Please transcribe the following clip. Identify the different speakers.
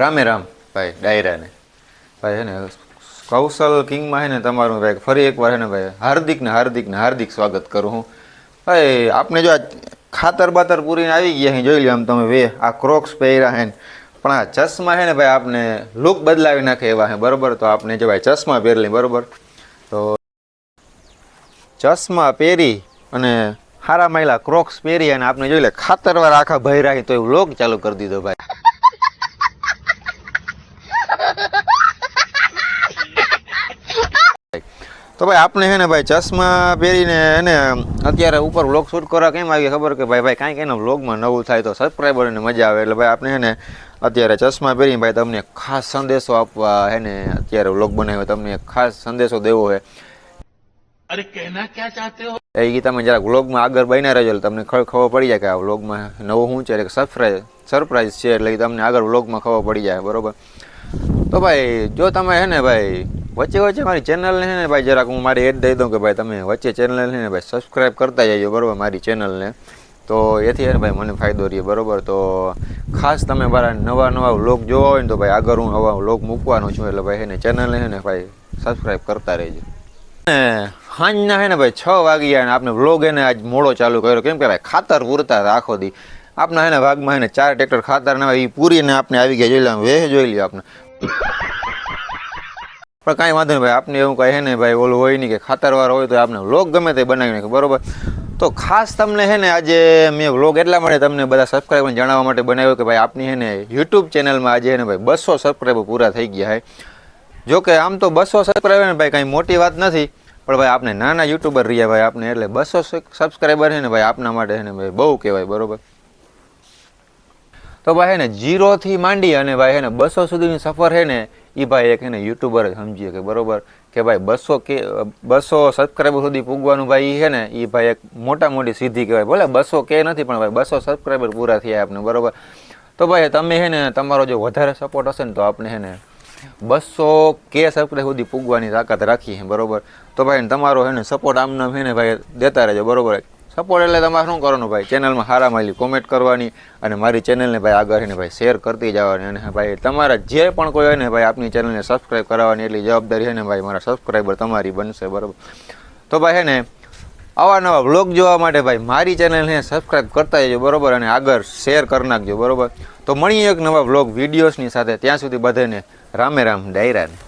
Speaker 1: રામે રામ. ભાઈ ડાયરાને ભાઈ, હે ને, કૌશલ કિંગમાં છે ને તમારું ભાઈ, ફરી એકવાર છે ને ભાઈ, હાર્દિક ને હાર્દિક ને હાર્દિક સ્વાગત કરું હું. ભાઈ આપણે જો આ ખાતર બાતર પૂરીને આવી ગયા અહીં જોઈ લો આમ તમે વે આ ક્રોક્સ પહેર્યા હે ને. પણ આ ચશ્મા છે ને ભાઈ, આપને લુક બદલાવી નાખે એવા હે, બરોબર? તો આપણે જો ભાઈ, ચશ્મા પહેરલી બરોબર? તો ચશ્મા પહેરી અને હારા માયલા ક્રોક્સ પહેરી અને આપણે જોઈ લે ખાતરવાર આખા ભય રાખી તો એવું લોક ચાલુ કરી દીધો ભાઈ. તો ભાઈ આપણે હે ને ભાઈ ચશ્મા પહેરીને એને અત્યારે ઉપર વ્લોગ શૂટ કરવા કેમ આવી ખબર કે ભાઈ ભાઈ કાંઈક એને વ્લોગમાં નવું થાય તો સબસ્ક્રાઈબરને મજા આવે. એટલે ભાઈ આપણે હે ને અત્યારે ચશ્મા પહેરીને ભાઈ તમને ખાસ સંદેશો આપવા હે ને અત્યારે વ્લોગ બનાવ્યો તમને ખાસ સંદેશો દેવો છે
Speaker 2: અરે કહેના ક્યાં ચાહતે હો?
Speaker 1: એ તમે જરાક વ્લોગમાં આગળ બન્યા રહેજો તમને ખબર પડી જાય કે આ વ્લોગમાં નવું શું છે એટલે સરપ્રાઈઝ સરપ્રાઈઝ છે એટલે તમને આગળ વ્લોગમાં ખબર પડી જાય બરોબર? તો ભાઈ જો તમે હે ને ભાઈ વચ્ચે વચ્ચે મારી ચેનલને છે ને ભાઈ જરાક હું મારી એડ દઈ દઉં કે ભાઈ તમે વચ્ચે ચેનલ છે ને ભાઈ સબસ્ક્રાઈબ કરતા જજો, બરોબર, મારી ચેનલને તો એથી ને ભાઈ મને ફાયદો રહે બરોબર. તો ખાસ તમે મારા નવા નવા વ્લોગ જોવા હોય ને તો ભાઈ આગળ હું નવા વ્લોગ મૂકવાનો છું, એટલે ભાઈ એને ને ચેનલને છે ને ભાઈ સબસ્ક્રાઈબ કરતા રહેજો. ને સાંજના છે ને ભાઈ છ વાગ્યા અને આપણે વ્લોગ એને આજ મોડો ચાલુ કર્યો. કેમ કે ભાઈ ખાતર પૂરતા આખો દી. આપણા હે ને ભાગમાં હે ને ચાર ટ્રેક્ટર ખાતર ના એ પૂરીને આપણે આવી ગયા જોઈ લે, વેહ જોઈ લ્યો આપણે પણ કાંઈ વાંધો નહીં ભાઈ, આપને એવું કાંઈ હે ને ભાઈ, ઓલું હોય નહીં કે ખાતરવાર હોય તો આપણે વ્લોગ ગમે તે બનાવી નાખે, બરોબર? તો ખાસ તમને હે ને આજે મેં વ્લોગ એટલા માટે તમને બધા સબસ્ક્રાઈબર જણાવવા માટે બનાવ્યો કે ભાઈ, આપની હે ને યુટ્યુબ ચેનલમાં આજે હે ને ભાઈ, બસો સબસ્ક્રાઈબર પૂરા થઈ ગયા છે જોકે આમ તો બસો સબસ્ક્રાઈબર ને ભાઈ કાંઈ મોટી વાત નથી, પણ ભાઈ આપણે નાના યુટ્યુબર રહ્યા ભાઈ આપણે એટલે બસો સબસ્ક્રાઈબર છે ને ભાઈ આપના માટે છે ને ભાઈ બહુ કહેવાય, બરોબર? તો ભાઈ હે ને, જીરોથી માંડી અને ભાઈ હે ને બસો સુધીની સફર છે ને એ ભાઈ એક એને યુટ્યુબર જ સમજીએ કે બરોબર કે ભાઈ બસો કે, બસો સબસ્ક્રાઈબર સુધી પૂગવાનું ભાઈ છે ને એ ભાઈ એક મોટા મોટી સિદ્ધિ કહેવાય. ભલે બસો કે નથી, પણ ભાઈ બસો સબસ્ક્રાઈબર પૂરા થયા આપણે બરોબર? તો ભાઈ તમે છે ને, તમારો જો વધારે સપોર્ટ હશે ને, તો આપણે છે ને બસો કે સબસ્ક્રાઈબ સુધી પૂગવાની તાકાત રાખીએ બરાબર? તો ભાઈ તમારો છે ને સપોર્ટ આમ નામ છે ને ભાઈ દેતા રહેજો, બરોબર? સપોર્ટ એટલે તમારે શું કરવાનું ભાઈ? ચેનલમાં સારા માલી કોમેન્ટ કરવાની અને મારી ચેનલને ભાઈ આગળ છે ને ભાઈ શેર કરતી જવાની. અને ભાઈ, તમારા જે પણ કોઈ હોય ને ભાઈ, આપની ચેનલને સબસ્ક્રાઈબ કરાવવાની એટલી જવાબદારી છે ને ભાઈ, મારા સબસ્ક્રાઈબર તમારી બનશે, બરાબર? તો ભાઈ છે ને, આવા નવા વ્લોગ જોવા માટે ભાઈ, મારી ચેનલને સબસ્ક્રાઈબ કરતા જજો, બરાબર? અને આગળ શેર કરી નાખજો, બરોબર? તો મળીએ એક નવા વ્લોગ વિડીયોઝની સાથે. ત્યાં સુધી બધાને રામે રામ ડાયરાને